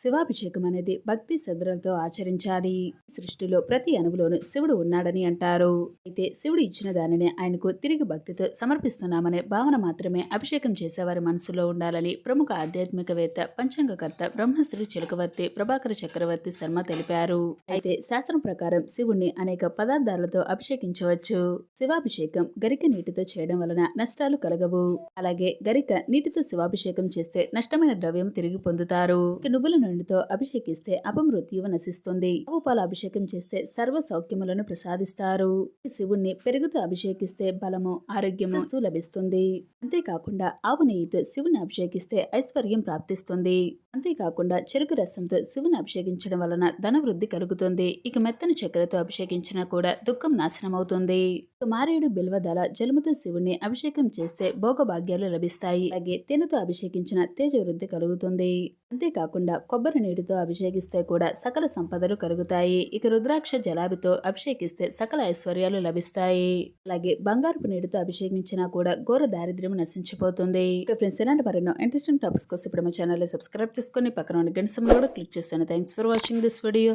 శివాభిషేకం అనేది భక్తి శ్రద్ధలతో ఆచరించాలి. సృష్టిలో ప్రతి అణువులోనూ శివుడు ఉన్నాడని అంటారు. అయితే శివుడు ఇచ్చిన దానిని ఆయనకు తిరిగి భక్తితో సమర్పిస్తున్నామనే భావన మాత్రమే అభిషేకం చేసేవారి మనసులో ఉండాలని ప్రముఖ ఆధ్యాత్మికవేత్త పంచాంగకర్త బ్రహ్మశ్రీ చిలకవర్తి ప్రభాకర చక్రవర్తి శర్మ తెలిపారు. అయితే శాస్త్రం ప్రకారం శివుణ్ణి అనేక పదార్థాలతో అభిషేకించవచ్చు. శివాభిషేకం గరిక నీటితో చేయడం వలన నష్టాలు కలగవు. అలాగే గరిక నీటితో శివాభిషేకం చేస్తే నష్టమైన ద్రవ్యం తిరిగి పొందుతారు. నువ్వులను నూనెతో అభిషేకిస్తే అపమృత్యువు నశిస్తుంది. ఆవు పాలు అభిషేకం చేస్తే సర్వ సౌఖ్యములను ప్రసాదిస్తారు. శివుణ్ణి పెరుగుతో అభిషేకిస్తే బలము ఆరోగ్యము లభిస్తుంది. అంతేకాకుండా ఆవు నెయ్యితో శివుని అభిషేకిస్తే ఐశ్వర్యం ప్రాప్తిస్తుంది. అంతేకాకుండా చెరుకు రసంతో శివుని అభిషేకించడం వలన ధన వృద్ధి కలుగుతుంది. ఇక మెత్తని చక్కెరతో అభిషేకించినా కూడా దుఃఖం నాశనం కుమారుడు బిల్వదల జలముతో శివుణ్ణి అభిషేకం చేస్తే భోగభాగ్యాలు లభిస్తాయి. అలాగే తేనెతో అభిషేకించిన తేజ వృద్ధి కలుగుతుంది. అంతేకాకుండా కొబ్బరి నీటితో అభిషేకిస్తే కూడా సకల సంపదలు కలుగుతాయి. ఇక రుద్రాక్ష జలాబితో అభిషేకిస్తే సకల ఐశ్వర్యాలు లభిస్తాయి. అలాగే బంగారపు నీటితో అభిషేకించినా కూడా ఘోర దారిద్ర్యం నశించిపోతుంది. ఇక ఫ్రెండ్స్ ఇలాంటి మరెన్నో ఇంట్రెస్టింగ్ టాపిక్స్ కోసం ఇప్పుడు మా ఛానల్ సబ్స్క్రైబ్ చేసుకొని పక్కన ఉన్న గంట సమయంలో క్లిక్ చేస్తాను thanks for watching this video